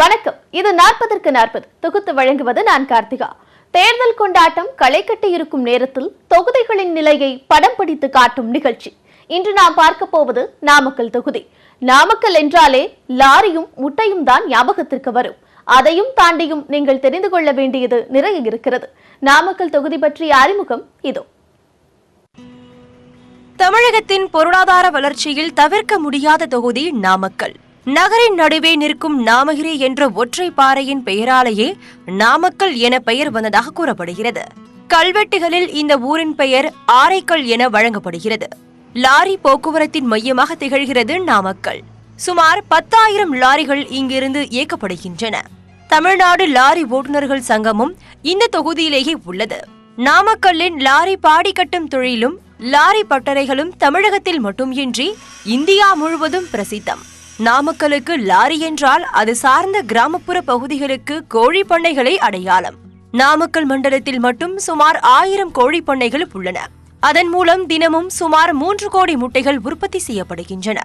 வணக்கம். இது நாற்பதற்கு நாற்பது. தொகுத்து வழங்குவது நான் கார்த்திகா. தேர்தல் கொண்டாட்டம் களை கட்டி இருக்கும் நேரத்தில் தொகுதிகளின் நிலையை படம் பிடித்து காட்டும் நிகழ்ச்சி. இன்று நாம் பார்க்க போவது நாமக்கல் தொகுதி. நாமக்கல் என்றாலே லாரியும் முட்டையும் தான் ஞாபகத்திற்கு வரும். அதையும் தாண்டியும் நீங்கள் தெரிந்து கொள்ள வேண்டியது நிறைய இருக்கிறது. நாமக்கல் தொகுதி பற்றிய அறிமுகம் இதோ. தமிழகத்தின் பொருளாதார வளர்ச்சியில் தவிர்க்க முடியாத தொகுதி நாமக்கல். நகரின் நடுவே நிற்கும் நாமகிரி என்ற ஒற்றை பாறையின் பெயராலேயே நாமக்கல் என பெயர் வந்ததாக கூறப்படுகிறது. கல்வெட்டுகளில் இந்த ஊரின் பெயர் ஆரைக்கல் என வழங்கப்படுகிறது. லாரி போக்குவரத்தின் மையமாக திகழ்கிறது நாமக்கல். சுமார் பத்தாயிரம் லாரிகள் இங்கிருந்து இயக்கப்படுகின்றன. தமிழ்நாடு லாரி ஓட்டுநர்கள் சங்கமும் இந்த தொகுதியிலேயே உள்ளது. நாமக்கல்லின் லாரி பாடி கட்டும் தொழிலும் லாரி பட்டறைகளும் தமிழகத்தில் மட்டுமின்றி இந்தியா முழுவதும் பிரசித்தம். நாமக்கலுக்கு லாரி என்றால் அது சார்ந்த கிராமப்புற பகுதிகளுக்கு கோழி பண்ணைகளை அடையாளம். நாமக்கல் மண்டலத்தில் மட்டும் சுமார் ஆயிரம் கோழி பண்ணைகள் உள்ளன. அதன் மூலம் தினமும் சுமார் மூன்று கோடி முட்டைகள் உற்பத்தி செய்யப்படுகின்றன.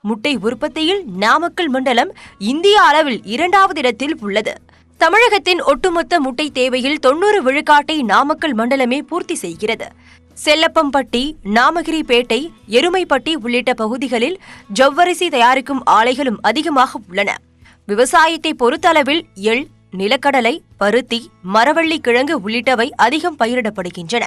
முட்டை உற்பத்தியில் நாமக்கல் மண்டலம் இந்திய அளவில் இரண்டாவது இடத்தில் உள்ளது. தமிழகத்தின் ஒட்டுமொத்த முட்டை தேவையில் தொண்ணூறு விழுக்காட்டை நாமக்கல் மண்டலமே பூர்த்தி செய்கிறது. செல்லப்பம்பட்டி நாமகிரிப்பேட்டை எருமைப்பட்டி உள்ளிட்ட பகுதிகளில் ஜவ்வரிசி தயாரிக்கும் ஆலைகளும் அதிகமாக உள்ளன. விவசாயத்தை பொறுத்தளவில் எள் நிலக்கடலை பருத்தி மரவள்ளி கிழங்கு உள்ளிட்டவை அதிகம் பயிரிடப்படுகின்றன.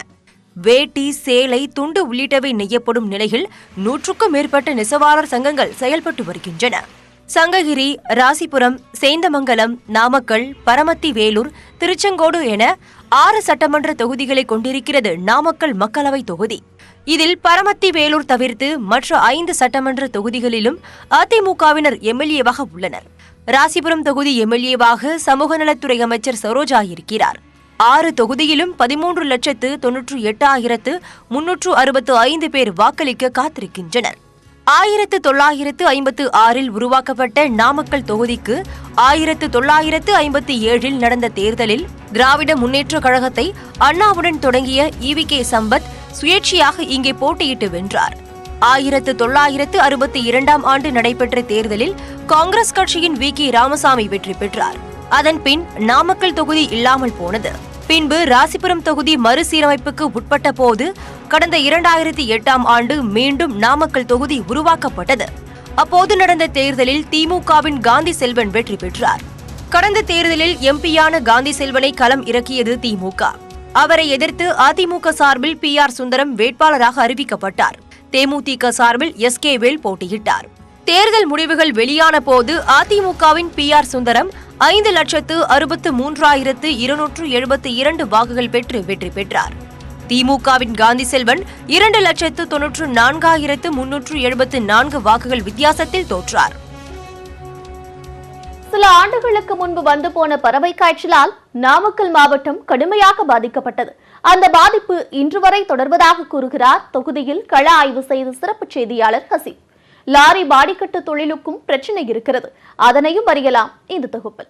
வேட்டி சேலை துண்டு உள்ளிட்டவை நெய்யப்படும் நிலையில் நூற்றுக்கும் மேற்பட்ட நெசவாளர் சங்கங்கள் செயல்பட்டு வருகின்றன. சங்ககிரி ராசிபுரம் சேந்தமங்கலம் நாமக்கல் பரமத்தி வேலூர் திருச்செங்கோடு என ஆறு சட்டமன்ற தொகுதிகளை கொண்டிருக்கிறது நாமக்கல் மக்களவை தொகுதி. இதில் பரமத்தி வேலூர் தவிர்த்து மற்ற ஐந்து சட்டமன்ற தொகுதிகளிலும் அதிமுகவினர் எம்எல்ஏவாக உள்ளனர். ராசிபுரம் தொகுதி எம்எல்ஏவாக சமூக நலத்துறை அமைச்சர் சரோஜா இருக்கிறார். ஆறு தொகுதியிலும் பதிமூன்று லட்சத்து தொன்னூற்று எட்டாயிரத்து முன்னூற்று அறுபத்து ஐந்து பேர் வாக்களிக்க காத்திருக்கின்றனர். ஆயிரத்து தொள்ளாயிரத்து ஐம்பத்து ஆறில் உருவாக்கப்பட்ட நாமக்கல் தொகுதிக்கு ஆயிரத்து தொள்ளாயிரத்து ஐம்பத்தி ஏழில் நடந்த தேர்தலில் திராவிட முன்னேற்றக் கழகத்தை அண்ணாவுடன் தொடங்கிய இவி கே சம்பத் சுயேட்சையாக இங்கே போட்டியிட்டு வென்றார். ஆயிரத்து தொள்ளாயிரத்து அறுபத்தி இரண்டாம் ஆண்டு நடைபெற்ற தேர்தலில் காங்கிரஸ் கட்சியின் வி கே ராமசாமி வெற்றி பெற்றார். அதன் பின் நாமக்கல் தொகுதி இல்லாமல் போனது. பின்பு ராசிபுரம் தொகுதி மறுசீரமைப்புக்கு உட்பட்ட போது கடந்த இரண்டாயிரத்தி எட்டாம் ஆண்டு மீண்டும் நாமக்கல் தொகுதி உருவாக்கப்பட்டது. அப்போது நடந்த தேர்தலில் திமுகவின் காந்தி செல்வன் வெற்றி பெற்றார். கடந்த தேர்தலில் எம்பியான காந்தி செல்வனை களம் இறக்கியது திமுக. அவரை எதிர்த்து அதிமுக சார்பில் பி ஆர் சுந்தரம் வேட்பாளராக அறிவிக்கப்பட்டார். தேமுதிக சார்பில் எஸ் கே வேல் போட்டியிட்டார். தேர்தல் முடிவுகள் வெளியான போது அதிமுகவின் பி ஆர் சுந்தரம் ஐந்து லட்சத்து அறுபத்து மூன்றாயிரத்து இருநூற்று எழுபத்தி இரண்டு வாக்குகள் பெற்று வெற்றி பெற்றார். திமுகவின் காந்தி செல்வன் இரண்டு லட்சத்து தொன்னூற்று நான்காயிரத்து முன்னூற்று எழுபத்து நான்கு வாக்குகள் வித்தியாசத்தில் தோற்றார். சில ஆண்டுகளுக்கு முன்பு வந்து போன பறவை காய்ச்சலால் நாமக்கல் மாவட்டம் கடுமையாக பாதிக்கப்பட்டது. அந்த பாதிப்பு இன்று வரை தொடர்வதாக கூறுகிறார் தொகுதியில் கள ஆய்வு செய்த சிறப்பு செய்தியாளர் ஹசீப். லாரி பாடிக்கட்டு தொழிலுக்கும் பிரச்சனை இருக்கிறது. அதனையும் அறியலாம் இந்த தொகுப்பில்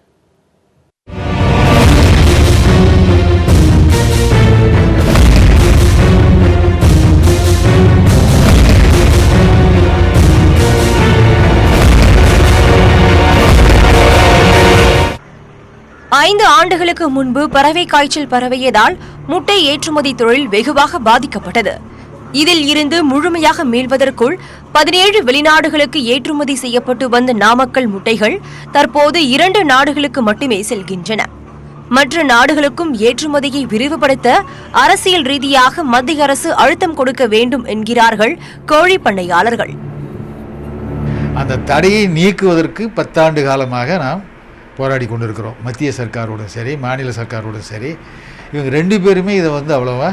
ஐந்து ஆண்டுகளுக்கு முன்பு பறவை காய்ச்சல் பரவியதால் முட்டை ஏற்றுமதி தொழில் வெகுவாக பாதிக்கப்பட்டது. இதில் இருந்து முழுமையாக மீள்வதற்குள் பதினேழு வெளிநாடுகளுக்கு ஏற்றுமதி செய்யப்பட்டு வந்த நாமக்கல் முட்டைகள் தற்போது இரண்டு நாடுகளுக்கு மட்டுமே செல்கின்றன. மற்ற நாடுகளுக்கும் ஏற்றுமதியை விரிவுபடுத்த அரசியல் ரீதியாக மத்திய அரசு அழுத்தம் கொடுக்க வேண்டும் என்கிறார்கள் கோழி பண்ணையாளர்கள். அந்த தடையை நீக்குவதற்கு பத்தாண்டு காலமாக நாம் போராடி கொண்டிருக்கிறோம். மத்திய சர்க்காரோட சரி மாநில சர்க்காரோட சரி இவங்க ரெண்டு பேருமே இதை வந்து அவ்வளோவா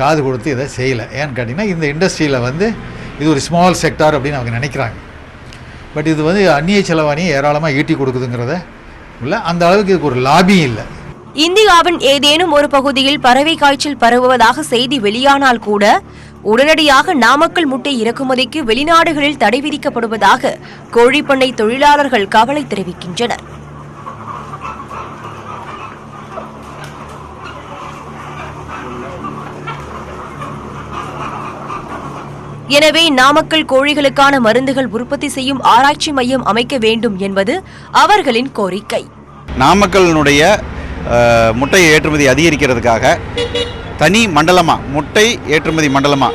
காது கொடுத்து இதை செய்யலை. ஏன்னு கேட்டிங்கன்னா இந்த இண்டஸ்ட்ரியில் வந்து இது ஒரு ஸ்மால் செக்டார் அப்படின்னு அவங்க நினைக்கிறாங்க. பட் இது வந்து அந்நிய செலவாணியை ஏராளமாக ஈட்டி கொடுக்குதுங்கிறத இல்லை அந்த அளவுக்கு இதுக்கு ஒரு லாபியும் இல்லை. இந்தியாவின் ஏதேனும் ஒரு பகுதியில் பறவை காய்ச்சல் பரவுவதாக செய்தி வெளியானால் கூட உடனடியாக நாமக்கல் முட்டை இறக்குமதிக்கு வெளிநாடுகளில் தடை விதிக்கப்படுவதாக கோழிப்பண்ணை தொழிலாளர்கள் கவலை தெரிவிக்கின்றனர். எனவே நாமக்கல் கோழிகளுக்கான மருந்துகள் உற்பத்தி செய்யும் ஆராய்ச்சி மையம் அமைக்க வேண்டும் என்பது அவர்களின் கோரிக்கை. நாமக்கலினுடைய முட்டை ஏற்றுமதி அதிகரிக்கிறதுக்காக தனி மண்டலமாக முட்டை ஏற்றுமதி மண்டலமாக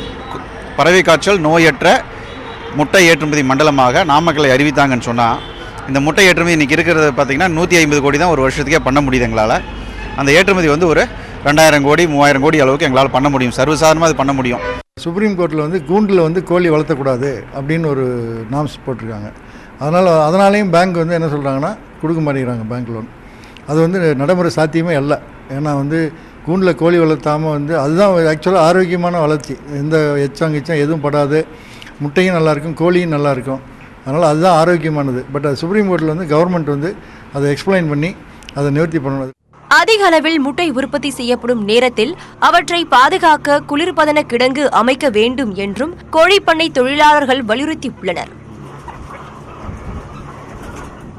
பறவை காய்ச்சல் நோயற்ற முட்டை ஏற்றுமதி மண்டலமாக நாமக்கலை அறிவித்தாங்கன்னு சொன்னால் இந்த முட்டை ஏற்றுமதி இன்றைக்கி இருக்கிறது பார்த்திங்கன்னா நூற்றி ஐம்பது கோடி தான் ஒரு வருஷத்துக்கே பண்ண முடியுது எங்களால். அந்த ஏற்றுமதி வந்து ஒரு ரெண்டாயிரம் கோடி மூவாயிரம் கோடி அளவுக்கு எங்களால் பண்ண முடியும். சர்வசாதாரணமாக அது பண்ண முடியும். சுப்ரீம் கோர்ட்டில் வந்து கூண்டில் வந்து கோழி வளர்த்தக்கூடாது அப்படின்னு ஒரு நாம்ஸ் போட்டிருக்காங்க. அதனால் அதனாலேயும் பேங்க் வந்து என்ன சொல்கிறாங்கன்னா கொடுக்க மாட்டேங்கிறாங்க பேங்க் லோன் அது வந்து நடைமுறை சாத்தியமே அல்ல. ஏன்னா வந்து கூண்டில் கோழி வளர்த்தாமல் வந்து அதுதான் ஆக்சுவலாக ஆரோக்கியமான வளர்ச்சி. எந்த எச்சம் கிச்சம் எதுவும் படாது. முட்டையும் நல்லாயிருக்கும் கோழியும் நல்லாயிருக்கும். அதனால் அதுதான் ஆரோக்கியமானது. பட் அது சுப்ரீம் கோர்ட்டில் வந்து கவர்மெண்ட் வந்து அதை எக்ஸ்பிளைன் பண்ணி அதை நிவர்த்தி பண்ணணும். அதிக அளவில் முட்டை உற்பத்தி செய்யப்படும் நேரத்தில் அவற்றை பாதுகாக்க குளிர்பதன கிடங்கு அமைக்க வேண்டும் என்றும் கோழிப்பண்ணை தொழிலாளர்கள் வலியுறுத்தியுள்ளனர்.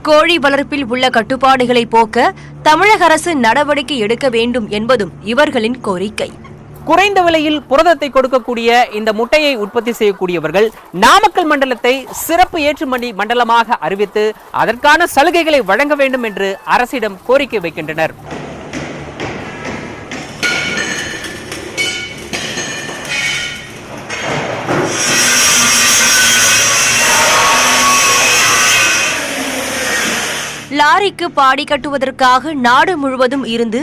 கோழி வளர்ப்பில் உள்ள கட்டுப்பாடுகளை போக்க தமிழக அரசு நடவடிக்கை எடுக்க வேண்டும் என்பதும் இவர்களின் கோரிக்கை. குறைந்த விலையில் புரதத்தை கொடுக்கக்கூடிய இந்த முட்டையை உற்பத்தி செய்யக்கூடியவர்கள் நாமக்கல் மண்டலத்தை சிறப்பு ஏற்றுமதி மண்டலமாக அறிவித்து அதற்கான சலுகைகளை வழங்க வேண்டும் என்று அரசிடம் கோரிக்கை வைக்கின்றனர். லாரிக்கு பாடி கட்டுவதற்காக நாடு முழுவதும் இருந்து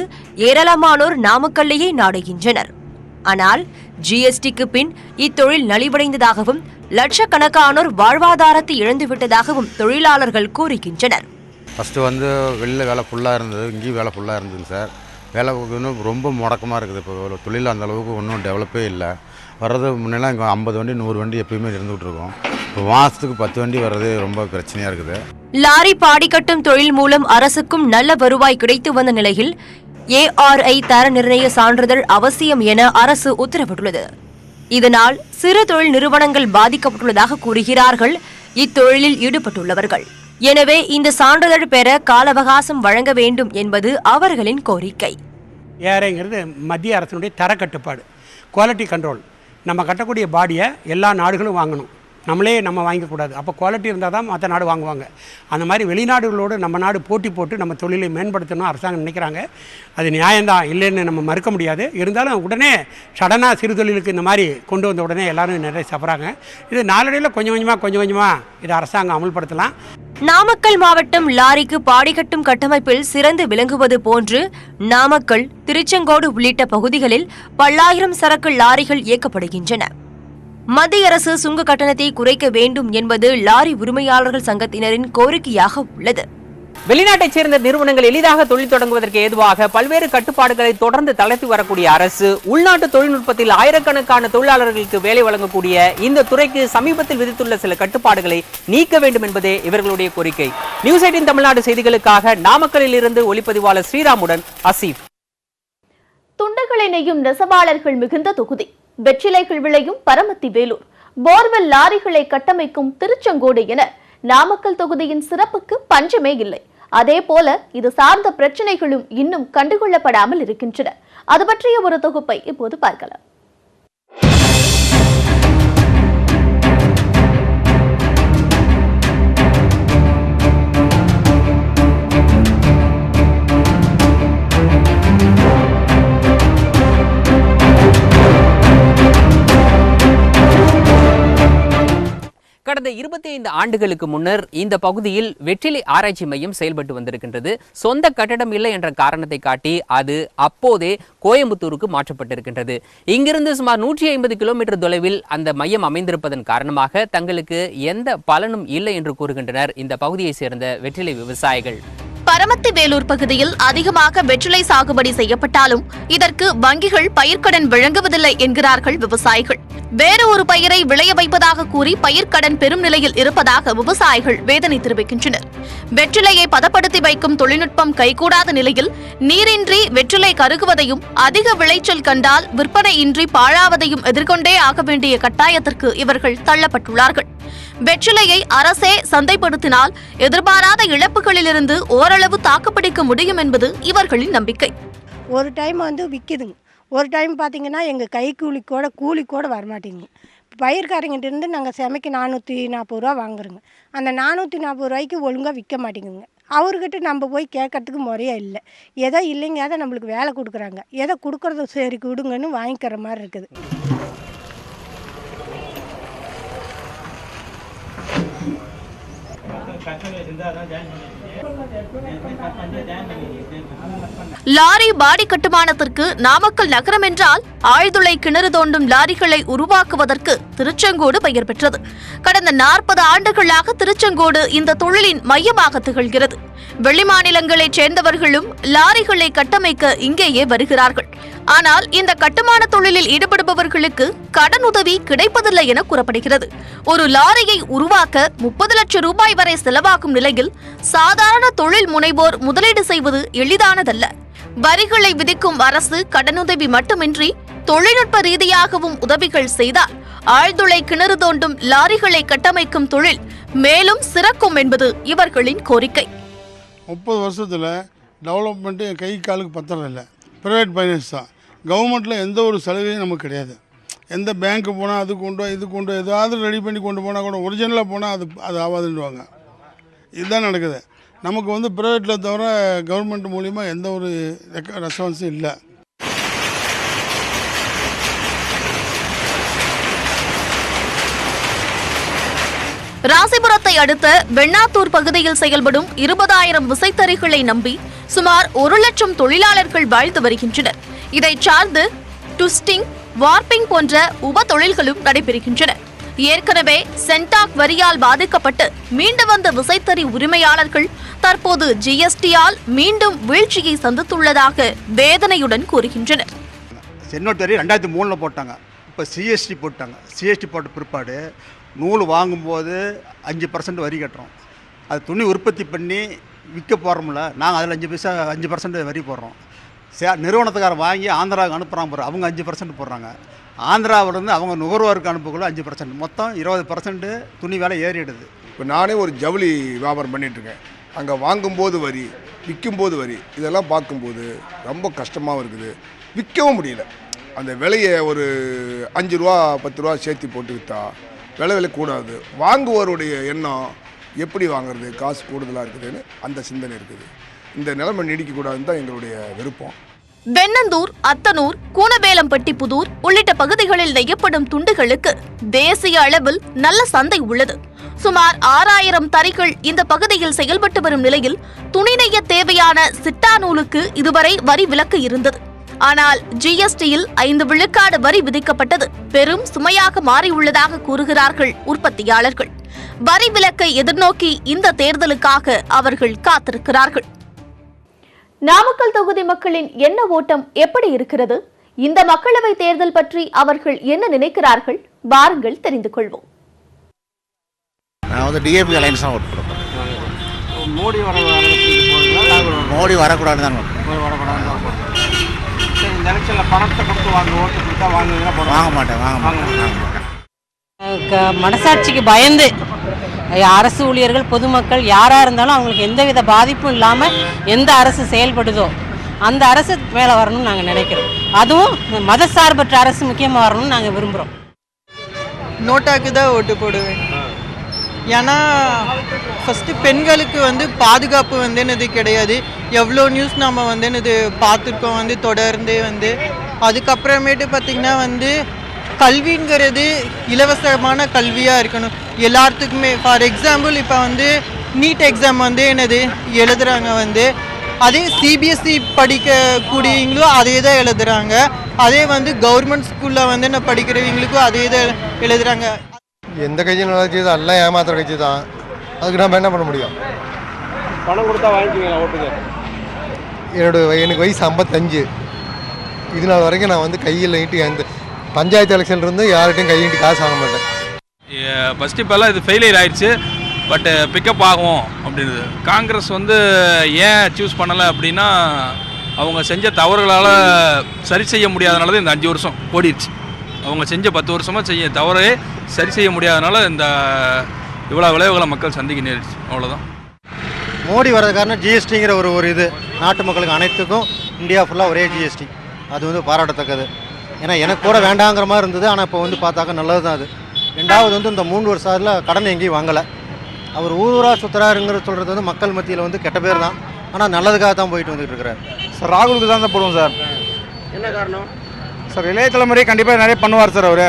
ஏராளமானோர் நாமக்கல்லையே நாடுகின்றனர். ஆனால் ஜிஎஸ்டிக்கு பின் இத்தொழில் நலிவடைந்ததாகவும் லட்சக்கணக்கானோர் வாழ்வாதாரத்தை இழந்துவிட்டதாகவும் தொழிலாளர்கள் கூறுகின்றனர். ஃபஸ்ட்டு வந்து வெளியில் வேலை ஃபுல்லாக இருந்தது இங்கேயும் வேலை ஃபுல்லாக இருந்ததுங்க சார். வேலை இன்னும் ரொம்ப முடக்கமாக இருக்குது. இப்போ தொழில் அந்த அளவுக்கு ஒன்றும் டெவலப்பே இல்லை. வர்றது முன்னெல்லாம் இங்கே ஐம்பது வண்டி நூறு வண்டி எப்பயுமே இருந்துகிட்டு இருக்கோம். இப்போ மாதத்துக்கு பத்து வண்டி வர்றது ரொம்ப பிரச்சனையாக இருக்குது. லாரி பாடி கட்டும் தொழில் மூலம் அரசுக்கும் நல்ல வருவாய் கிடைத்து வந்த நிலையில் ஏஆர்ஐ தர நிர்ணய சான்றிதழ் அவசியம் என அரசு உத்தரவிட்டுள்ளது. இதனால் சிறு தொழில் நிறுவனங்கள் பாதிக்கப்பட்டுள்ளதாக கூறுகிறார்கள். இத்தொழிலில் ஈடுபட்டுள்ளவர்கள். எனவே இந்த சான்றிதழ் பெற கால அவகாசம் வழங்க வேண்டும் என்பது அவர்களின் கோரிக்கை. ஏஐங்கிறது மத்திய அரசினுடைய தரக்கட்டுப்பாடு. Quality control. நம்ம கட்டக்கூடிய பாடியை எல்லா நாடுகளும் வாங்கணும். நம்மளே நம்ம வாங்கிக்கக்கூடாது. அப்போ குவாலிட்டி இருந்தால் தான் மற்ற நாடு வாங்குவாங்க. அந்த மாதிரி வெளிநாடுகளோடு நம்ம நாடு போட்டி போட்டு நம்ம தொழிலை மேம்படுத்தணும் அரசாங்கம் நினைக்கிறாங்க. அது நியாயம்தான். இல்லைன்னு நம்ம மறுக்க முடியாது. இருந்தாலும் உடனே சடனாக சிறு தொழிலுக்கு இந்த மாதிரி கொண்டு வந்த உடனே எல்லாரும் நிறைய சஃபராங்க. இது நாளடையில் கொஞ்சம் கொஞ்சமாக கொஞ்சம் கொஞ்சமாக இதை அரசாங்கம் அமல்படுத்தலாம். நாமக்கல் மாவட்டம் லாரிக்கு பாடிகட்டும் கட்டமைப்பில் சிறந்து விளங்குவது போன்று நாமக்கல் திருச்செங்கோடு உள்ளிட்ட பகுதிகளில் பல்லாயிரம் சரக்கு லாரிகள் இயக்கப்படுகின்றன. மத்திய அரசு சுங்க கட்டணத்தை குறைக்க வேண்டும் என்பது லாரி உரிமையாளர்கள் சங்கத்தினரின் கோரிக்கையாக உள்ளது. வெளிநாட்டைச் சேர்ந்த நிறுவனங்கள் எளிதாக தொழில் தொடங்குவதற்கு ஏதுவாக பல்வேறு கட்டுப்பாடுகளை தொடர்ந்து தளர்த்தி வரக்கூடிய அரசு உள்நாட்டு தொழில்நுட்பத்தில் ஆயிரக்கணக்கான தொழிலாளர்களுக்கு வேலை வழங்கக்கூடிய இந்த துறைக்கு சமீபத்தில் விதித்துள்ள சில கட்டுப்பாடுகளை நீக்க வேண்டும் என்பதே இவர்களுடைய கோரிக்கை. நியூஸ் எயிட்டின் தமிழ்நாடு செய்திகளுக்காக நாமக்கலில் இருந்து ஒளிப்பதிவாளர் ஸ்ரீராமுடன் அசீப். துண்டுகளை நெய்யும் நெசவாளர்கள் மிகுந்த தொகுதி. வெற்றிலைகள் விளையும் பரமத்தி வேலூர். போர்வெல் லாரிகளை கட்டமைக்கும் திருச்செங்கோடு என நாமக்கல் தொகுதியின் சிறப்புக்கு பஞ்சமே இல்லை. அதே போல இது சார்ந்த பிரச்சனைகளும் இன்னும் கண்டுகொள்ளப்படாமல் இருக்கின்றன. அது பற்றிய ஒரு தொகுப்பை இப்போது பார்க்கலாம். இருபத்தி ஐந்து ஆண்டுகளுக்கு முன்னர் இந்த பகுதியில் வெற்றிலை ஆராய்ச்சி மையம் செயல்பட்டு வந்திருக்கின்றது. சொந்த கட்டடம் இல்லை என்ற காரணத்தை காட்டி அது அப்போதே கோயம்புத்தூருக்கு மாற்றப்பட்டிருக்கின்றது. இங்கிருந்து சுமார் நூற்றி ஐம்பது கிலோமீட்டர் தொலைவில் அந்த மையம் அமைந்திருப்பதன் காரணமாக தங்களுக்கு எந்த பலனும் இல்லை என்று கூறுகின்றனர் இந்த பகுதியைச் சேர்ந்த வெற்றிலை விவசாயிகள். பரமத்தி வேலூர் பகுதியில் அதிகமாக வெற்றிலை சாகுபடி செய்யப்பட்டாலும் இதற்கு வங்கிகள் பயிர்க்கடன் வழங்குவதில்லை என்கிறார்கள் விவசாயிகள். வேறு ஒரு பயிரை விளைய வைப்பதாக கூறி பயிர்க்கடன் பெரும் நிலையில் இருப்பதாக விவசாயிகள் வேதனை தெரிவிக்கின்றனர். வெற்றிலையை பதப்படுத்தி வைக்கும் தொழில்நுட்பம் கைகூடாத நிலையில் நீரின்றி வெற்றிலை கருகுவதையும் அதிக விளைச்சல் கண்டால் விற்பனையின்றி பாழாவதையும் எதிர்கொண்டே ஆக வேண்டிய கட்டாயத்திற்கு இவர்கள் தள்ளப்பட்டுள்ளார்கள். வெற்றிலையை அரசே சந்தைப்படுத்தினால் எதிர்பாராத இழப்புகளிலிருந்து ஓரளவு தாக்குப்பிடிக்க முடியும் என்பது இவர்களின் நம்பிக்கை. ஒரு டைம் வந்து விற்கிதுங்க ஒரு டைம் பார்த்தீங்கன்னா எங்கள் கை கூலி கூட கூலி கூட வரமாட்டேங்குது பயிர்காரங்கிட்டேருந்து நாங்கள் செமைக்கு நானூற்றி நாற்பது ரூபா வாங்குறோங்க. அந்த நானூற்றி நாற்பது ரூபாய்க்கு ஒழுங்காக விற்க மாட்டேங்குதுங்க அவர்கிட்ட நம்ம போய் கேட்கறதுக்கு முறையே இல்லை. ஏதோ இல்லைங்க அதை நம்மளுக்கு வேலை கொடுக்குறாங்க. ஏதோ கொடுக்குறது சரி கொடுங்கன்னு வாங்கிக்கிற மாதிரி இருக்குது. லாரி பாடி கட்டுமானத்திற்கு நாமக்கல் நகரம் என்றால் ஆழ்துளை கிணறு தோண்டும் லாரிகளை உருவாக்குவதற்கு திருச்செங்கோடு பெயர் பெற்றது. கடந்த நாற்பது ஆண்டுகளாக திருச்செங்கோடு இந்த தொழிலின் மையமாக திகழ்கிறது. வெளிமாநிலங்களைச் சேர்ந்தவர்களும் லாரிகளை கட்டமைக்க இங்கேயே வருகிறார்கள். ஆனால் இந்த கட்டுமான தொழிலில் ஈடுபடுபவர்களுக்கு கடன் உதவி கிடைப்பதில்லை என கூறப்படுகிறது. ஒரு லாரியை உருவாக்க முப்பது லட்சம் ரூபாய் வரை செலவாகும் நிலையில் சாதாரண தொழில் முனைவோர் முதலீடு செய்வது எளிதானதல்ல. வரிகளை விதிக்கும் அரசு கடனுதவி மட்டுமின்றி தொழில்நுட்ப ரீதியாகவும் உதவிகள் செய்தால் ஆழ்துளை கிணறு தோண்டும் லாரிகளை கட்டமைக்கும் தொழில் மேலும் சிறக்கும் என்பது இவர்களின் கோரிக்கை. முப்பது வருஷத்தில் டெவலப்மெண்ட்டு கை காலுக்கு பத்திரம் இல்லை. ப்ரைவேட் ஃபைனான்ஸ் தான். கவர்மெண்ட்டில் எந்த ஒரு சலுகையும் நமக்கு கிடையாது. எந்த பேங்க்கு போனால் அது கொண்டோ இது கொண்டோ ஏதாவது ரெடி பண்ணி கொண்டு போனால் கூட ஒரிஜினலாக போனால் அது அது ஆகாதுன்னுவாங்க இதுதான் நடக்குது. நமக்கு வந்து ப்ரைவேட்டில் தவிர கவர்மெண்ட் மூலிமா எந்த ஒரு ரெஸ்பான்ஸும் இல்லை. ராசிபுரத்தை அடுத்த வெண்ணாத்தூர் பகுதியில் செயல்படும் இருபதாயிரம் விசைத்தறிகளை நம்பி சுமார் ஒரு லட்சம் தொழிலாளர்கள் வாழ்ந்து வருகின்றனர். இதை சார்ந்து டுஸ்டிங் வார்பிங் போன்ற உப தொழில்களும் நடைபெறுகின்றன. ஏற்கனவே சென்டாக் வரியால் பாதிக்கப்பட்டு மீண்டு வந்த விசைத்தறி உரிமையாளர்கள் தற்போது ஜிஎஸ்டியால் மீண்டும் வீழ்ச்சியை சந்தித்துள்ளதாக வேதனையுடன் கூறுகின்றனர். சென்னோட் வரி ரெண்டாயிரத்தி மூணில் போட்டாங்க. இப்போ சிஎஸ்டி போட்டாங்க. சிஎஸ்டி போட்ட பிற்பாடு நூல் வாங்கும்போது அஞ்சு பர்சன்ட் வரி கட்டுறோம். அது துணி உற்பத்தி பண்ணி விற்க போகிறோம்ல நாங்கள் அதில் அஞ்சு பைசா அஞ்சு பர்சன்ட் வரி போடுறோம். சே நிறுவனத்துக்கார வாங்கி ஆந்திராவுக்கு அனுப்புகிறாங்க பாரு. அவங்க அஞ்சு பர்சன்ட் போடுறாங்க. ஆந்திராவிலேருந்து அவங்க நுகர்வோருக்கு அனுப்பக்குள்ள அஞ்சு பர்சன்ட் மொத்தம் இருபது பர்சன்ட் துணி விலை ஏறிடுது. இப்போ நானே ஒரு ஜவுளி வியாபாரம் பண்ணிகிட்ருக்கேன் அங்கே வாங்கும்போது வரி விற்கும்போது வரி இதெல்லாம் பார்க்கும்போது ரொம்ப கஷ்டமாகவும் இருக்குது. விற்கவும் முடியல. அந்த விலையை ஒரு அஞ்சு ரூபா பத்து ரூபா சேர்த்து போட்டு விற்றா விலை விலை கூடாது. வாங்குவோருடைய எண்ணம் எப்படி வாங்குறது காசு கூடுதலாக இருக்குதுன்னு அந்த சிந்தனை இருக்குது. இந்த நிலைமை நீடிக்கக்கூடாதுன்னு தான் எங்களுடைய விருப்பம். வெண்ணந்தூர் அத்தனூர் கூனவேலம்பட்டி புதூர் உள்ளிட்ட பகுதிகளில் நெய்யப்படும் துண்டுகளுக்கு தேசிய அளவில் நல்ல சந்தை உள்ளது. சுமார் ஆறாயிரம் தறிகள் இந்த பகுதியில் செயல்பட்டு வரும் நிலையில் துணி நெய்ய தேவையான சிட்டா நூலுக்கு இதுவரை வரி விலக்கு இருந்தது. ஆனால் ஜிஎஸ்டியில் ஐந்து விழுக்காடு வரி விதிக்கப்பட்டது. பெரும் சுமையாக மாறியுள்ளதாக கூறுகிறார்கள் உற்பத்தியாளர்கள். வரி விலக்கை எதிர்நோக்கி இந்த தேர்தலுக்காக அவர்கள் காத்திருக்கிறார்கள். நாமக்கல் தொகுதி மக்களின் எண்ண ஓட்டம் எப்படி இருக்கிறது? இந்த மக்களவை தேர்தல் பற்றி அவர்கள் என்ன நினைக்கிறார்கள்? வாருங்கள் தெரிந்து கொள்வோம். நான் வந்து டிஏபி அலைன்ஸ் தான் போடுறேன். மோடி வர மோடி வரக்கூடாது தான் இந்த எலெக்ஷனில் பணத்தை கொடுத்து வாங்க ஓட்டு கொடுத்தா வாங்குவீங்கன்னா வாங்க மாட்டேன் வாங்க மாட்டேன் வாங்க மாட்டேன். க- மனசாட்சிக்கு பயந்து அரசு ஊழியர்கள் பொதுமக்கள் யாராக இருந்தாலும் அவங்களுக்கு எந்தவித பாதிப்பும் இல்லாமல் எந்த அரசு செயல்படுதோ அந்த அரசு மேலே வரணும்னு நாங்கள் நினைக்கிறோம். அதுவும் மதசார்பற்ற அரசு முக்கியமாக வரணும்னு நாங்கள் விரும்புகிறோம் நோட்டாக்கு தான் ஓட்டு போடுவேன். ஏன்னா ஃபஸ்ட்டு பெண்களுக்கு வந்து பாதுகாப்பு வந்து என்னது கிடையாது. எவ்வளோ நியூஸ் நம்ம வந்து என்னது பார்த்துருக்கோம் வந்து தொடர்ந்து வந்து. அதுக்கப்புறமேட்டு பார்த்திங்கன்னா வந்து கல்விங்கிறது இலவசமான கல்வியாக இருக்கணும். எல்லாத்துக்குமே ஃபார் எக்ஸாம்பிள் இப்போ வந்து நீட் எக்ஸாம் வந்து என்னது எழுதுகிறாங்க வந்து அதே சிபிஎஸ்சி படிக்கக்கூடியவங்களும் அதே தான் எழுதுகிறாங்க அதே வந்து கவர்மெண்ட் ஸ்கூலில் வந்து என்ன படிக்கிறவங்களுக்கும் அதே தான் எழுதுகிறாங்க எந்த கட்சி நல்ல கட்சி தான் எல்லாம் ஏமாத்துற கட்சி தான். அதுக்கு நம்ம என்ன பண்ண முடியும்? பணம் கொடுத்தா வாங்கிக்குவீங்களா ஓட்டுக்கு? என்னோட எனக்கு வயசு ஐம்பத்தஞ்சு. இது நாள் வரைக்கும் நான் வந்து கையில் நீட்டி அந்த பஞ்சாயத்து எலெக்ஷன் இருந்து யார்கிட்டையும் கை நீட்டி காசு வாங்க மாட்டேன். ஃபஸ்ட் இப்போல்லாம் இது ஃபெயிலியர் ஆயிடுச்சு பட்டு பிக்கப் uh, ஆகும் அப்படின்றது காங்கிரஸ் வந்து ஏன் சூஸ் பண்ணலை அப்படின்னா அவங்க செஞ்ச தவறுகளால் சரி செய்ய முடியாதனால தான் இந்த அஞ்சு வருஷம் ஓடிடுச்சு. அவங்க செஞ்ச பத்து வருஷமாக செய்ய தவறே சரி செய்ய முடியாதனால இந்த இவ்வளோ விளைவுகளை மக்கள் சந்திக்க நேரிடுச்சு. அவ்வளோதான் மோடி வர்றது காரணம் ஜிஎஸ்டிங்கிற ஒரு ஒரு இது. நாட்டு மக்களுக்கு அனைத்துக்கும் இந்தியா ஃபுல்லாக ஒரே ஜிஎஸ்டி அது வந்து பாராட்டத்தக்கது. ஏன்னா எனக்கு கூட வேண்டாங்கிற மாதிரி இருந்தது. ஆனால் இப்போ வந்து பார்த்தாக்க நல்லது தான் அது. ரெண்டாவது வந்து இந்த மூணு வருஷத்தில் கடன் எங்கேயும் வாங்கலை. அவர் ஊர் ஊரா சுற்றுறாருங்கிற சொல்கிறது வந்து மக்கள் மத்தியில் வந்து கெட்ட பேர் தான். ஆனால் நல்லதுக்காக தான் போயிட்டு வந்துட்டு இருக்கிறார். சார் ராகுலுக்கு தான் சார் போடுவோம் சார். என்ன காரணம்? சார் இளைய தலைமுறை கண்டிப்பாக நிறைய பண்ணுவார் சார் அவர்.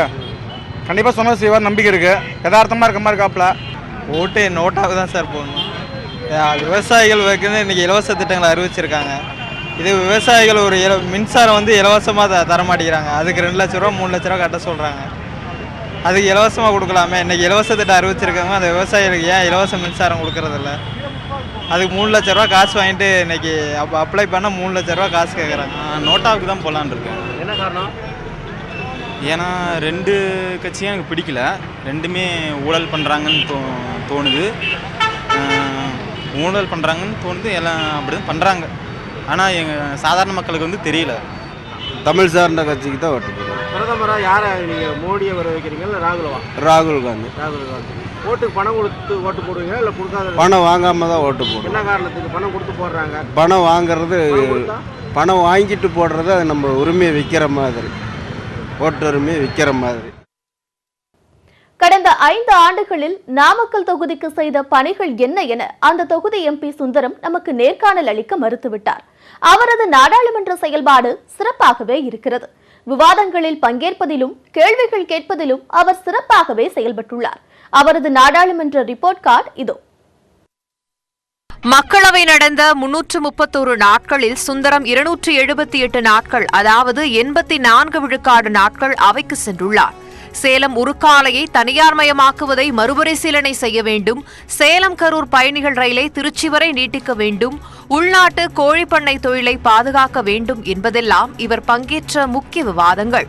கண்டிப்பாக சொன்னது செய்வார் நம்பிக்கை இருக்குது யதார்த்தமாக இருக்க மாதிரி இருக்காப்புல ஓட்டு நோட்டாவுக்கு தான் சார் போடணும். அஹ் விவசாயிகளுக்கு இன்றைக்கி இலவச திட்டங்களை அறிவிச்சிருக்காங்க. இது விவசாயிகள் ஒரு இல மின்சாரம் வந்து இலவசமாக த தர மாட்டேங்கிறாங்க அதுக்கு ரெண்டு லட்ச ரூபா மூணு லட்ச ரூபா கட்ட சொல்கிறாங்க அதுக்கு இலவசமாக கொடுக்கலாமே. இன்றைக்கி இலவச திட்டம் அறிவிச்சிருக்காங்க. அந்த விவசாயிகளுக்கு ஏன் இலவச மின்சாரம் கொடுக்கறதில்ல? அதுக்கு மூணு லட்ச ரூபா காசு வாங்கிட்டு இன்னைக்கு அப்போ அப்ளை பண்ணால் மூணு லட்ச ரூபா காசு கேட்குறாங்க நோட்டாவுக்கு தான் போகலான்னு இருக்கேன். என்ன காரணம்? ஏன்னா ரெண்டு கட்சியும் எனக்கு பிடிக்கல. ரெண்டுமே ஊழல் பண்ணுறாங்கன்னு தோ தோணுது. ஊழல் பண்ணுறாங்கன்னு தோணுது. எல்லாம் அப்படி தான் பண்ணுறாங்க ஆனால் எங்கள் சாதாரண மக்களுக்கு வந்து தெரியல. தமிழ் சார்ந்த கட்சிக்கு தான் ஓட்டு போடுவோம். பிரதமராக யாரை நீங்கள் மோடியை வர வைக்கிறீங்க இல்லை ராகுலவா? ராகுல் காந்தி. ராகுல் காந்தி. ஓட்டுக்கு பணம் கொடுத்து ஓட்டு போடுவீங்க இல்லை கொடுக்காத பணம் வாங்காம தான் ஓட்டு போடுவோம். என்ன காரணத்துக்கு பணம் கொடுத்து போடுறாங்க? பணம் வாங்குறது? பணம் வாங்கிட்டு போடுறது அது நம்ம உரிமையை விற்கிற மாதிரி. ஓட்டு உரிமையை விற்கிற மாதிரி. கடந்த ஐந்து ஆண்டுகளில் நாமக்கல் தொகுதிக்கு செய்த பணிகள் என்ன என அந்த தொகுதி எம்பி சுந்தரம் நமக்கு நேர்காணல் அளிக்க மறுத்துவிட்டார். அவரது நாடாளுமன்ற செயல்பாடு சிறப்பாகவே இருக்கிறது. விவாதங்களில் பங்கேற்பதிலும் கேள்விகள் கேட்பதிலும் அவர் சிறப்பாகவே செயல்பட்டுள்ளார். அவரது நாடாளுமன்ற ரிப்போர்ட் கார்டு இதோ. மக்களவை நடந்த முன்னூற்று முப்பத்தோரு நாட்களில் சுந்தரம் இருநூற்று எழுபத்தி எட்டு நாட்கள் அதாவது எண்பத்தி நான்கு விழுக்காடு நாட்கள் அவைக்கு சென்றுள்ளார். சேலம் உருக்காலையை தனியார்மயமாக்குவதை மறுபரிசீலனை செய்ய வேண்டும். சேலம் கரூர் பயணிகள் ரயிலை திருச்சி வரை நீட்டிக்க வேண்டும். உள்நாட்டு கோழிப்பண்ணை தொழிலை பாதுகாக்க வேண்டும் என்பதெல்லாம் இவர் பங்கேற்ற முக்கிய விவாதங்கள்.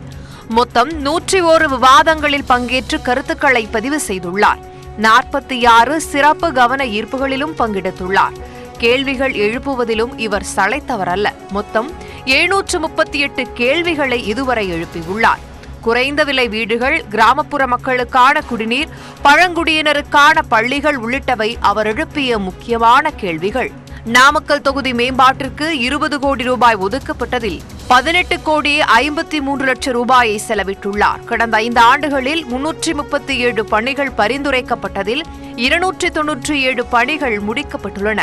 மொத்தம் நூற்றி ஓரு விவாதங்களில் பங்கேற்று கருத்துக்களை பதிவு செய்துள்ளார். நாற்பத்தி ஆறு சிறப்பு கவன ஈர்ப்புகளிலும் பங்கெடுத்துள்ளார். கேள்விகள் எழுப்புவதிலும் இவர் சளைத்தவர் அல்ல மொத்தம் எழுநூற்று முப்பத்தி எட்டு கேள்விகளை இதுவரை எழுப்பியுள்ளார். குறைந்த விலை வீடுகள் கிராமப்புற மக்களுக்கான குடிநீர் பழங்குடியினருக்கான பள்ளிகள் உள்ளிட்டவை அவர் எழுப்பிய முக்கியமான கேள்விகள். நாமக்கல் தொகுதி மேம்பாட்டிற்கு இருபது கோடி ரூபாய் ஒதுக்கப்பட்டதில் பதினெட்டு கோடி ஐம்பத்தி மூன்று லட்சம் ரூபாயை செலவிட்டுள்ளார். கடந்த ஐந்து ஆண்டுகளில் முன்னூற்றி முப்பத்தி ஏழு பணிகள் பரிந்துரைக்கப்பட்டதில் இருநூற்றி தொன்னூற்றி ஏழு பணிகள் முடிக்கப்பட்டுள்ளன.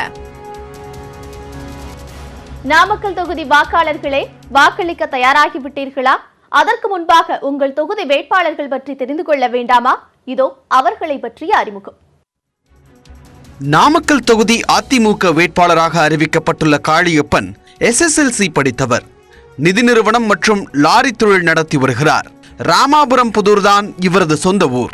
நாமக்கல் தொகுதி வாக்காளர்களே வாக்களிக்க தயாராகிவிட்டீர்களா? அதற்கு முன்பாக உங்கள் தொகுதி வேட்பாளர்கள் பற்றி தெரிந்து கொள்ள வேண்டாமா? இதோ அவர்களை பற்றிய அறிமுகம். நாமக்கல் தொகுதி அதிமுக வேட்பாளராக அறிவிக்கப்பட்டுள்ள காளியப்பன் எஸ்எஸ்எல்சி படித்தவர். நிதி நிறுவனம் மற்றும் லாரி தொழில் நடத்தி வருகிறார். ராமாபுரம் புதூர்தான் இவரது சொந்த ஊர்.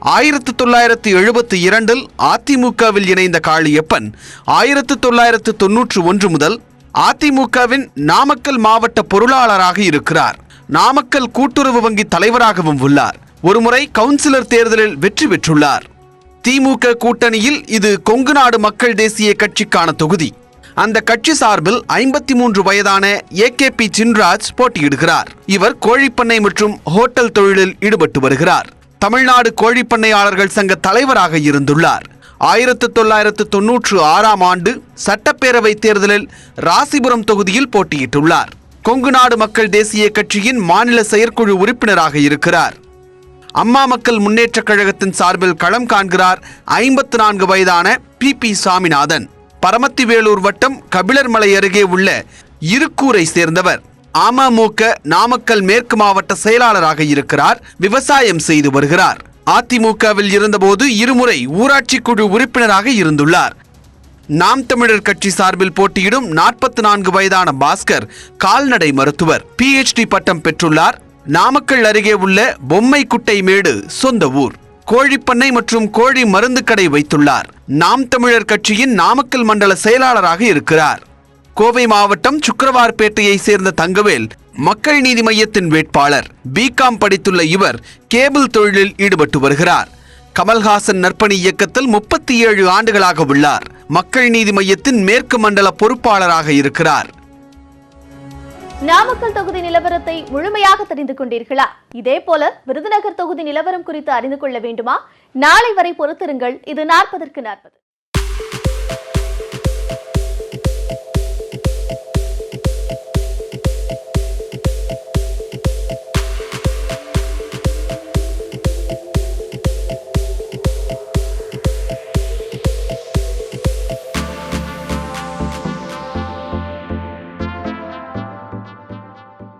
ஆயிரத்து தொள்ளாயிரத்து எழுபத்தி இரண்டில் அதிமுகவில் இணைந்த காளியப்பன் ஆயிரத்து தொள்ளாயிரத்து தொன்னூற்று ஒன்று முதல் அதிமுகவின் நாமக்கல் மாவட்ட பொருளாளராக இருக்கிறார். நாமக்கல் கூட்டுறவு வங்கி தலைவராகவும் உள்ளார். ஒருமுறை கவுன்சிலர் தேர்தலில் வெற்றி பெற்றுள்ளார். திமுக கூட்டணியில் இது கொங்கு நாடு மக்கள் தேசிய கட்சிக்கான தொகுதி. அந்த கட்சி சார்பில் ஐம்பத்தி மூன்று வயதான ஏ கே பி சின்ராஜ் போட்டியிடுகிறார். இவர் கோழிப்பண்ணை மற்றும் ஹோட்டல் தொழிலில் ஈடுபட்டு வருகிறார். தமிழ்நாடு கோழிப்பண்ணையாளர்கள் சங்க தலைவராக இருந்துள்ளார். ஆயிரத்து தொள்ளாயிரத்து தொன்னூற்று ஆறாம் ஆண்டு சட்டப்பேரவை தேர்தலில் ராசிபுரம் தொகுதியில் போட்டியிட்டுள்ளார். கொங்கு நாடு மக்கள் தேசிய கட்சியின் மாநில செயற்குழு உறுப்பினராக இருக்கிறார். அம்மா மக்கள் முன்னேற்றக் கழகத்தின் சார்பில் களம் காண்கிறார் ஐம்பத்து நான்கு வயதான பி பி சாமிநாதன். பரமத்திவேலூர் வட்டம் கபிலர்மலை அருகே உள்ள இருக்கூரை சேர்ந்தவர். அமமுக நாமக்கல் மேற்கு மாவட்ட செயலாளராக இருக்கிறார் விவசாயம் செய்து வருகிறார். அதிமுகவில் இருந்தபோது இருமுறை ஊராட்சி குழு உறுப்பினராக இருந்துள்ளார். நாம் தமிழர் கட்சி சார்பில் போட்டியிடும் நாற்பத்தி நான்கு வயதான பாஸ்கர் கால்நடை மருத்துவர். பிஹெச்டி பட்டம் பெற்றுள்ளார். நாமக்கல் அருகே உள்ள பொம்மைக்குட்டை மேடு சொந்த ஊர். கோழிப்பண்ணை மற்றும் கோழி மருந்து கடை வைத்துள்ளார். நாம் தமிழர் கட்சியின் நாமக்கல் மண்டல செயலாளராக இருக்கிறார். கோவை மாவட்டம் சுக்கரவார்பேட்டையை சேர்ந்த தங்கவேல் மக்கள் நீதி மையத்தின் வேட்பாளர். பிகாம் படித்துள்ள இவர் கேபிள் தொழிலில் ஈடுபட்டு வருகிறார். கமல்ஹாசன் நற்பணி இயக்கத்தில் முப்பத்தி ஏழு ஆண்டுகளாக உள்ளார். மக்கள் நீதி மையத்தின் மேற்கு மண்டல பொறுப்பாளராக இருக்கிறார். நாமக்கல் தொகுதி நிலவரத்தை முழுமையாக தெரிந்து கொண்டீர்களா? இதே போல விருதுநகர் தொகுதி நிலவரம் குறித்து அறிந்து கொள்ள வேண்டுமா? நாளை வரை பொறுத்திருங்கள். இது நாற்பதற்கு நாற்பது.